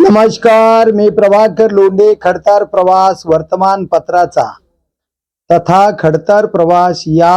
नमस्कार मी प्रभाकर लोंढे खडतार प्रवास वर्तमानपत्राचा तथा खडतार प्रवास या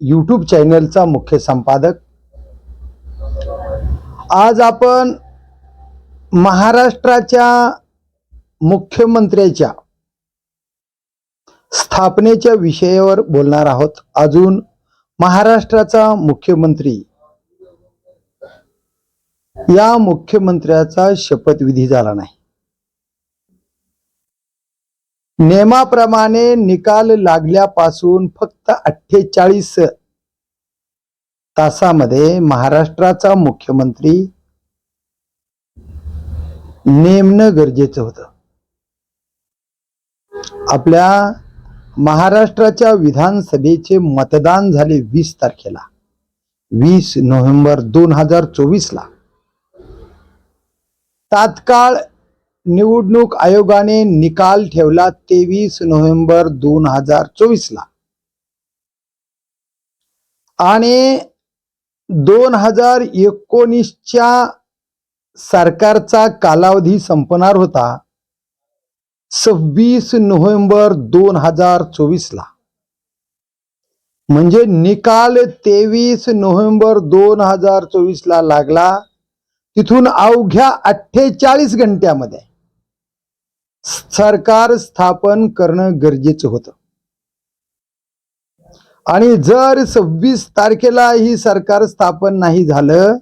यूट्यूब चॅनलचा मुख्य संपादक. आज आपण महाराष्ट्राच्या मुख्यमंत्र्याच्या स्थापनेच्या विषयावर बोलणार आहोत. अजून महाराष्ट्राचा मुख्यमंत्री या मुख्यमंत्र्याचा शपथविधी झाला नाही. नियमाप्रमाणे निकाल लागल्यापासून फक्त अठ्ठेचाळीस तासामध्ये महाराष्ट्राचा मुख्यमंत्री नेमणं गरजेचं होतं. आपल्या महाराष्ट्राच्या विधानसभेचे मतदान झाले वीस तारखेला. वीस नोव्हेंबर दोन हजार चोवीसला. तात्काळ निवडणूक आयोगाने निकाल ठेवला तेवीस नोव्हेंबर दोन हजार चोवीसला. आणि दोन हजार एकोणीसच्या सरकारचा कालावधी संपणार होता सव्वीस नोव्हेंबर दोन हजार चोवीसला. म्हणजे निकाल तेवीस नोव्हेंबर दोन हजार चोवीसला लागला. तिथून अवघ्या अठ्ठेचाळीस घंट्यामध्ये सरकार स्थापन करणं गरजेचं होतं. आणि जर सव्वीस तारखेला ही सरकार स्थापन नाही झालं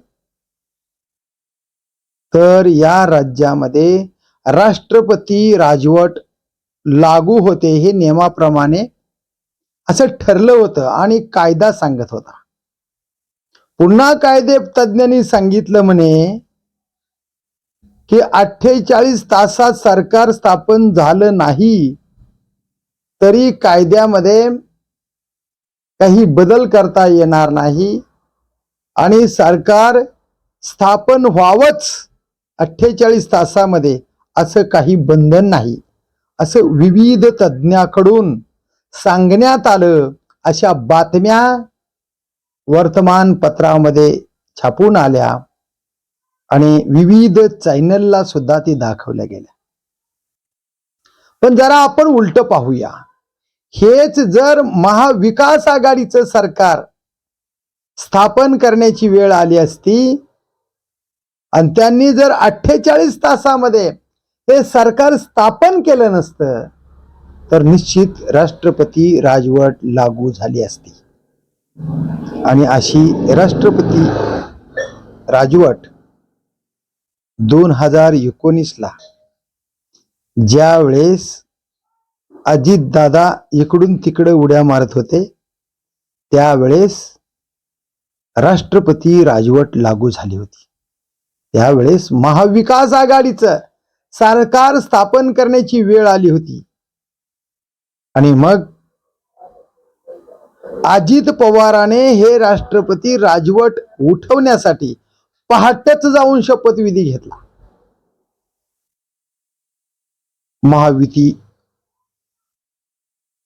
तर या राज्यामध्ये राष्ट्रपती राजवट लागू होते हे नियमाप्रमाणे असं ठरलं होतं आणि कायदा सांगत होता. पुन्हा कायदे तज्ज्ञांनी सांगितलं म्हणे की अठ्ठेचाळीस तासात सरकार स्थापन झालं नाही तरी कायद्यामध्ये काही बदल करता येणार नाही. आणि सरकार स्थापन व्हावंच अठ्ठेचाळीस तासामध्ये असं काही बंधन नाही. असं विविध तज्ज्ञाकडून सांगण्यात आलं अशा बातम्या वर्तमानपत्रामध्ये छापून आल्या. आणि विविध चॅनलला सुद्धा ती दाखवल्या गेल्या. पण जरा आपण उलट पाहूया. हेच जर महाविकास आघाडीचं सरकार स्थापन करण्याची वेळ आली असती आणि त्यांनी जर अठ्ठेचाळीस तासामध्ये हे सरकार स्थापन केलं नसतं तर निश्चित राष्ट्रपती राजवट लागू झाली असती. आणि अशी राष्ट्रपती राजवट दोन हजार एकोणीसला ज्यावेळेस अजित दादा इकडून तिकडे उड्या मारत होते त्यावेळेस राष्ट्रपती राजवट लागू झाली होती. त्यावेळेस महाविकास आघाडीचं सरकार स्थापन करण्याची वेळ आली होती. आणि मग अजित पवाराने हे राष्ट्रपती राजवट उठवण्यासाठी पहाटेच जाऊन शपथविधी घेतला. महायुती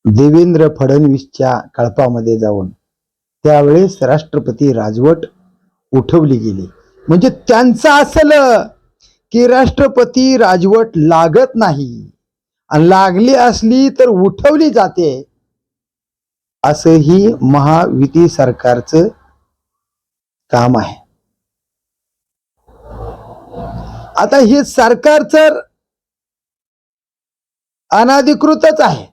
देवेंद्र फडणवीसच्या कळपामध्ये जाऊन त्यावेळेस राष्ट्रपती राजवट उठवली गेली. म्हणजे त्यांचं असलं की राष्ट्रपती राजवट लागत नाही. आणि लागली असली तर उठवली जाते. असंही महायुती सरकारचं काम आहे. आता हे सरकार तर अनाधिकृतच आहे.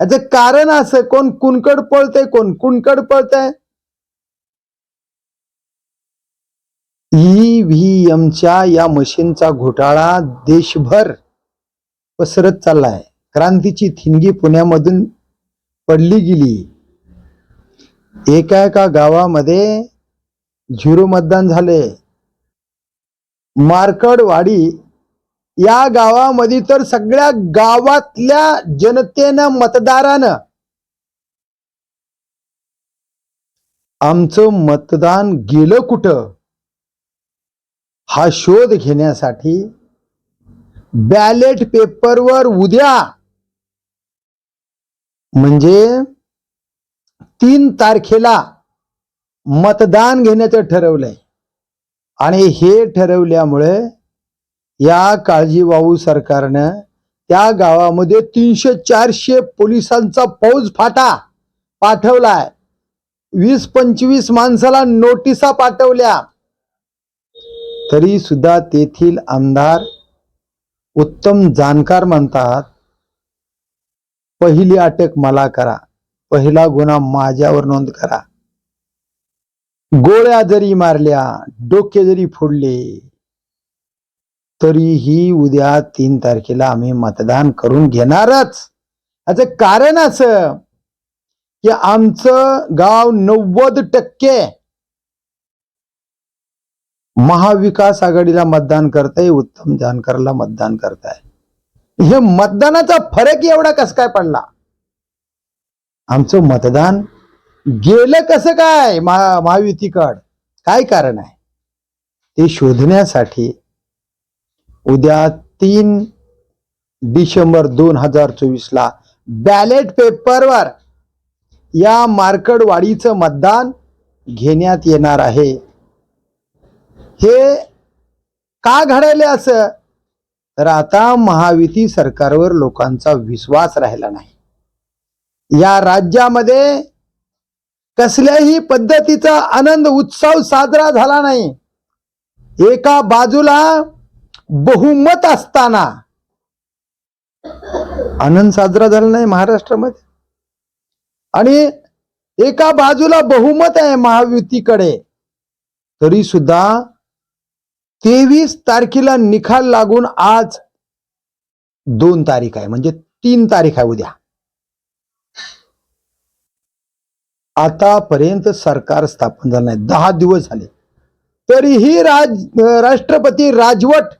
याचं कारण असं कोण कुणकड पळतंय कोण कुणकड पळतंय? ईव्हीएमच्या या मशीनचा घोटाळा देशभर पसरत चाललाय. क्रांतीची थिंगी पुण्यामधून पडली गेली. एका एका गावामध्ये झिरो मतदान झाले मार्कडवाडी या गावामध्ये तर सगळ्या गावातल्या जनतेनं मतदारानं आमचं मतदान गेलं कुठं? हा शोध घेण्यासाठी बॅलेट पेपरवर उद्या म्हणजे तीन तारखेला मतदान घेण्याचं ठरवलंय. आणि हे ठरवल्यामुळे या काळजीवाहू सरकारनं त्या गावामध्ये तीनशे चारशे पोलिसांचा फौज फाटा पाठवलाय. वीस पंचवीस माणसाला नोटिसा पाठवल्या. तरी सुद्धा तेथील आमदार उत्तम जाणकार म्हणतात पहिली अटक मला करा. पहिला गुन्हा माझ्यावर नोंद करा. गोळ्या जरी मारल्या डोके जरी फोडले तरीही उद्या तीन तारखेला आम्ही मतदान करून घेणारच. याचं कारण असं की आमचं गाव नव्वद टक्के महाविकास आघाडीला मतदान करताय उत्तम जानकरला मतदान करताय. हे मतदानाचा फरक एवढा कस काय पडला? आमचं मतदान गेलं कसं काय महा महायुतीकड? काय कारण आहे? ते शोधण्यासाठी उद्या तीन डिसेंबर दोन हजार चोवीस ला बॅलेट पेपरवर या मार्कडवाडीचं मतदान घेण्यात येणार आहे. हे का घडायले असं? तर आता महायुती सरकारवर लोकांचा विश्वास राहिला नाही. या राज्यामध्ये कसल्याही पद्धतीचा आनंद उत्सव साजरा झाला नाही. एका बाजूला बहुमत असताना आनंद साजरा झाला नाही महाराष्ट्रामध्ये. आणि एका बाजूला बहुमत आहे महायुतीकडे तरी सुद्धा तेवीस तारखेला निकाल लागून आज दोन तारीख आहे म्हणजे तीन तारीख आहे उद्या. आतापर्यंत सरकार स्थापन झालं नाही. दहा दिवस झाले. तरीही राज राष्ट्रपती राजवट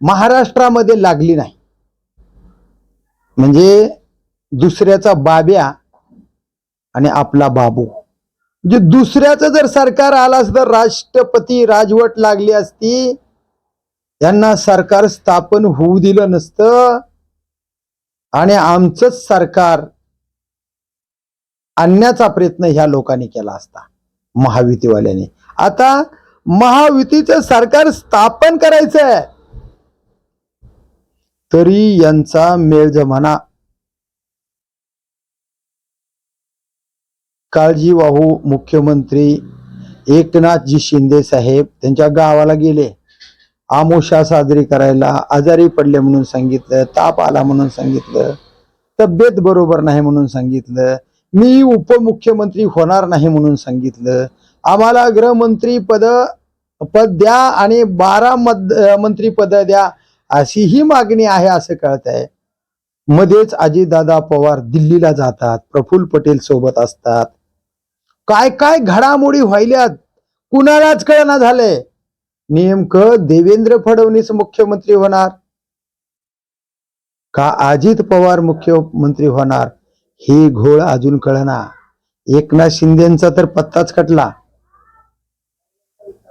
महाराष्ट्रामध्ये लागली नाही. म्हणजे दुसऱ्याचा बाब्या आणि आपला बाबू. म्हणजे दुसऱ्याचं जर सरकार आला असतं तर राष्ट्रपती राजवट लागली असती यांना सरकार स्थापन होऊ दिलं नसतं. आणि आमचंच सरकार आणण्याचा प्रयत्न ह्या लोकांनी केला असता महायुतीवाल्याने. आता महायुतीचं सरकार स्थापन करायचंय. तरी यांचा मेळ जमाना. काळजीवाहू मुख्यमंत्री एकनाथजी शिंदे साहेब त्यांच्या गावाला गेले. आमोशा साजरी करायला आजारी पडले म्हणून सांगितलं ताप आला म्हणून सांगितलं तब्येत बरोबर नाही म्हणून सांगितलं. मी उपमुख्यमंत्री होणार नाही म्हणून सांगितलं. आम्हाला गृहमंत्री पद पद द्या आणि बारा मद मंत्री पद द्या अशी ही मागणी आहे असं कळत आहे मध्येच अजितदादा पवार दिल्लीला जातात प्रफुल्ल पटेल सोबत असतात. काय काय घडामोडी व्हायल्यात? कुणालाच कळना झालंय. नेमकं देवेंद्र फडणवीस मुख्यमंत्री होणार? का अजित पवार मुख्यमंत्री होणार? हे घोळ अजून कळना. एकनाथ शिंदेचा तर पत्ताच कटला.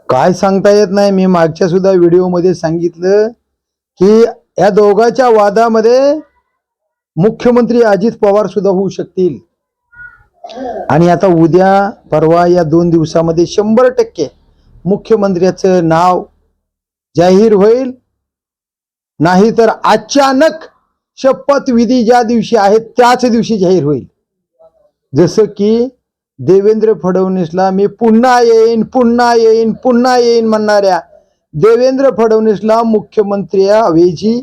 काय सांगता येत नाही मी मागच्या सुद्धा व्हिडिओमध्ये सांगितलं की या दोघांच्या वादामध्ये मुख्यमंत्री अजित पवार सुद्धा होऊ शकतील. आणि आता उद्या परवा या दोन दिवसामध्ये शंभर टक्के मुख्यमंत्र्याचं नाव जाहीर होईल. नाही तर अचानक शपथविधी ज्या दिवशी आहे त्याच दिवशी जाहीर होईल. जसं की देवेंद्र फडणवीसला मी पुन्हा येईन पुन्हा येईन पुन्हा येईन म्हणणाऱ्या देवेंद्र फडणवीसला मुख्यमंत्री हवेची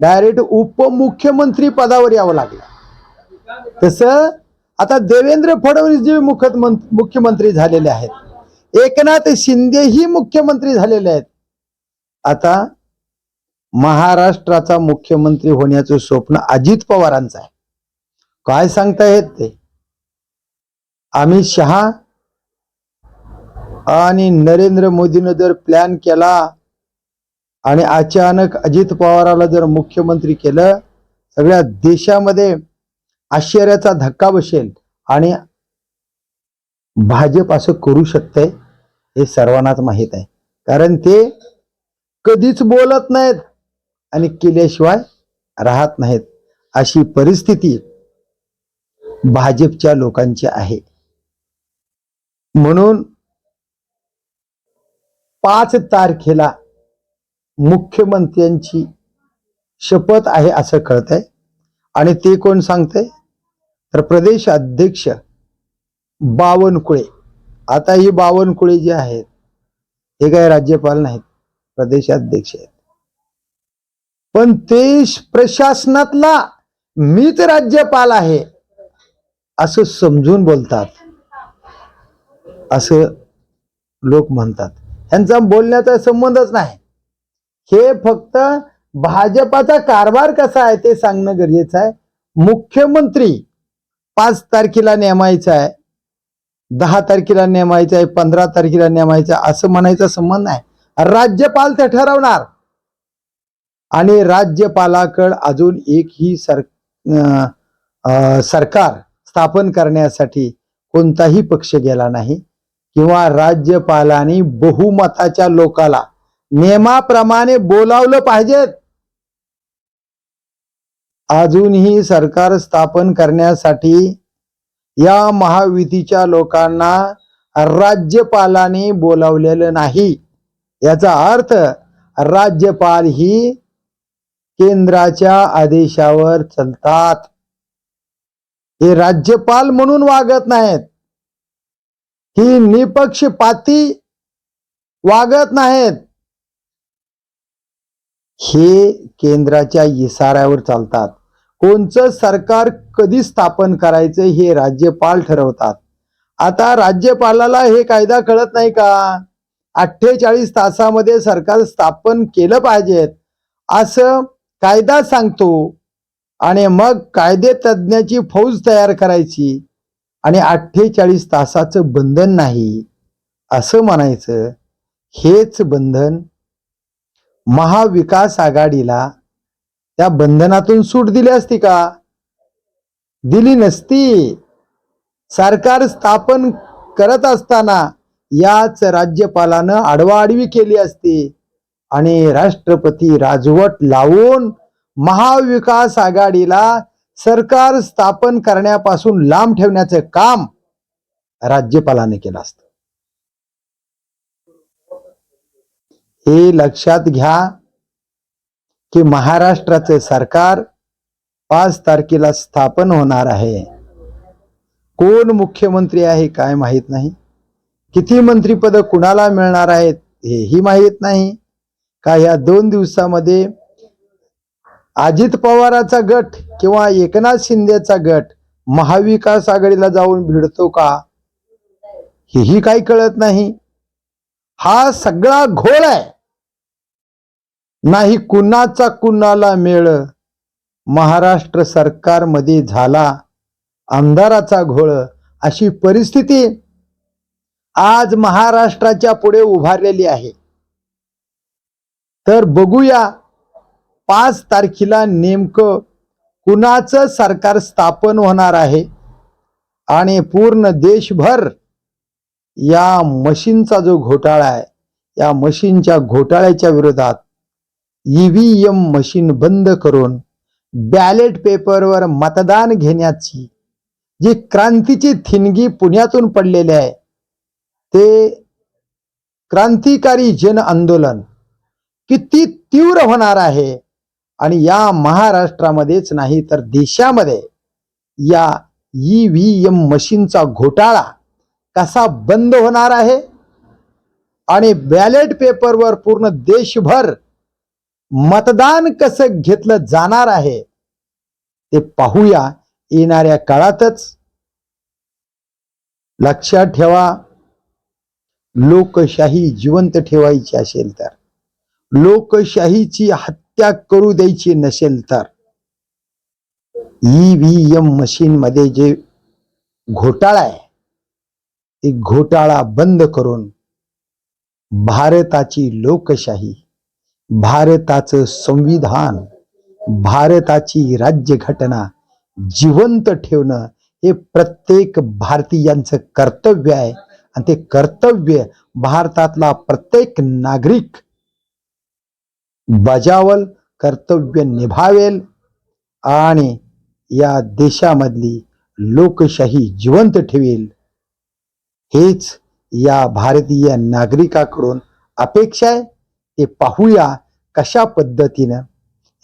डायरेक्ट उपमुख्यमंत्री पदावर यावं लागलं. तसं आता देवेंद्र फडणवीस जे मुख्यमंत्री झालेले आहेत एकनाथ शिंदेही मुख्यमंत्री झालेले आहेत. आता महाराष्ट्राचा मुख्यमंत्री होण्याचं स्वप्न अजित पवारांचं आहे. काय सांगता येत ते? अमित शहा आणि नरेंद्र मोदीनं जर प्लॅन केला आणि अचानक अजित पवाराला जर मुख्यमंत्री केलं सगळ्या देशामध्ये आश्चर्याचा धक्का बसेल आणि भाजप असं करू शकतंय हे सर्वांनाच माहीत आहे. कारण ते कधीच बोलत नाहीत. आणि केल्याशिवाय राहत नाहीत. अशी परिस्थिती भाजपच्या लोकांची आहे. म्हणून पाच तारखेला मुख्यमंत्र्यांची शपथ आहे असं कळतंय. आणि ते कोण सांगतंय? तर प्रदेश अध्यक्ष बावनकुळे. आता ही बावनकुळे जे आहेत हे काय राज्यपाल नाहीत प्रदेशाध्यक्ष आहेत. पण ते प्रशासनातला मीच राज्यपाल आहे असं समजून बोलतात. असं लोक म्हणतात. यांचा बोलण्याचा संबंधच नाही. हे फक्त भाजपाचा कारभार कसा आहे ते सांगणं गरजेचं आहे. मुख्यमंत्री पाच तारखेला नेमायचा आहे दहा तारखेला नेमायचा आहे पंधरा तारखेला नेमायचा असं म्हणायचा संबंध नाही. राज्यपाल ते ठरवणार. आणि राज्यपालाकड अजून एकही सर अं, सरकार स्थापन करण्यासाठी कोणताही पक्ष गेला नाही. किंवा राज्यपालांनी बहुमताच्या लोकाला नियमाप्रमाणे बोलावलं पाहिजेत अजूनही सरकार स्थापन करण्यासाठी या महायुतीच्या लोकांना राज्यपालाने बोलावलेलं नाही. याचा अर्थ राज्यपाल ही केंद्राच्या आदेशावर चालतात. हे राज्यपाल म्हणून वागत नाहीत. ही निपक्षपाती वागत नाहीत. हे केंद्राच्या इशाऱ्यावर चालतात. कोणचं सरकार कधी स्थापन करायचं हे राज्यपाल ठरवतात. आता राज्यपालाला हे कायदा कळत नाही का? अठ्ठेचाळीस तासामध्ये सरकार स्थापन केलं पाहिजेत. असं कायदा सांगतो आणि मग कायदे तज्ज्ञाची फौज तयार करायची आणि अठ्ठेचाळीस तासाचं बंधन नाही असं म्हणायचं. हेच बंधन महाविकास आघाडीला त्या बंधनातून सूट दिली असती का? दिली नसती. सरकार स्थापन करत असताना याच राज्यपालानं आडवाआडवी केली असती. आणि राष्ट्रपती राजवट लावून महाविकास आघाडीला सरकार स्थापन करण्यापासून लांब ठेवण्याचं काम राज्यपालाने केलं असतं. हे लक्षात घ्या की महाराष्ट्राचे सरकार पाच तारखेला स्थापन होणार आहे. कोण मुख्यमंत्री आहे काय माहीत नाही. किती मंत्रीपद कुणाला मिळणार आहेत हेही माहीत नाही. का या दोन दिवसामध्ये अजित पवाराचा गट किंवा एकनाथ शिंदेचा गट महाविकास आघाडीला जाऊन भिडतो का? हेही काही कळत नाही. हा सगळा घोळ आहे. नाही कुणाचा कुणाला मेळ. महाराष्ट्र सरकारमध्ये झाला आमदाराचा घोळ. अशी परिस्थिती आज महाराष्ट्राच्या पुढे उभारलेली आहे. तर बघूया पाच तारखेला नेमकं कुणाचं सरकार स्थापन होणार आहे आणि पूर्ण देशभर या मशीनचा जो घोटाळा आहे या मशीनच्या घोटाळ्याच्या विरोधात ईव्हीएम मशीन बंद करून बॅलेट पेपरवर मतदान घेण्याची जी क्रांतीची थिनगी पुण्यातून पडलेली आहे ते क्रांतिकारी जन आंदोलन किती तीव्र होणार आहे. आणि या महाराष्ट्रामध्येच नाही तर देशामध्ये या ईव्हीएम मशीनचा घोटाळा कसा बंद होणार आहे? आणि बॅलेट पेपरवर पूर्ण देशभर मतदान कसं घेतलं जाणार आहे? ते पाहूया येणाऱ्या काळातच. लक्षात ठेवा लोकशाही जिवंत ठेवायची असेल तर. लोकशाहीची हत्या करू द्यायची नसेल तर ईव्हीएम मशीन मध्ये जे घोटाळा आहे ते घोटाळा बंद करून भारताची लोकशाही भारताचं संविधान भारताची राज्यघटना जिवंत ठेवणं हे प्रत्येक भारतीयांचं कर्तव्य आहे. आणि ते कर्तव्य भारतातला प्रत्येक नागरिक बजावल कर्तव्य निभावेल आणि या देशामधली लोकशाही जिवंत ठेवेल. हेच या भारतीय नागरिकाकडून अपेक्षा आहे. ते पाहूया कशा पद्धतीनं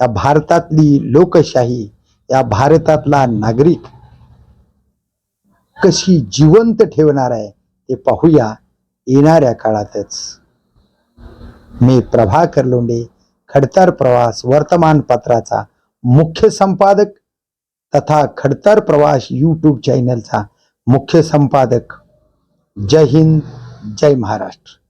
या भारतातली लोकशाही या भारतातला नागरिक कशी जिवंत ठेवणार आहे ते पाहूया येणाऱ्या काळातच. मी प्रभाकर लोंढे खडतर प्रवास वर्तमानपत्राचा मुख्य संपादक तथा खडतर प्रवास यूट्यूब चॅनलचा मुख्य संपादक. जय हिंद जय महाराष्ट्र.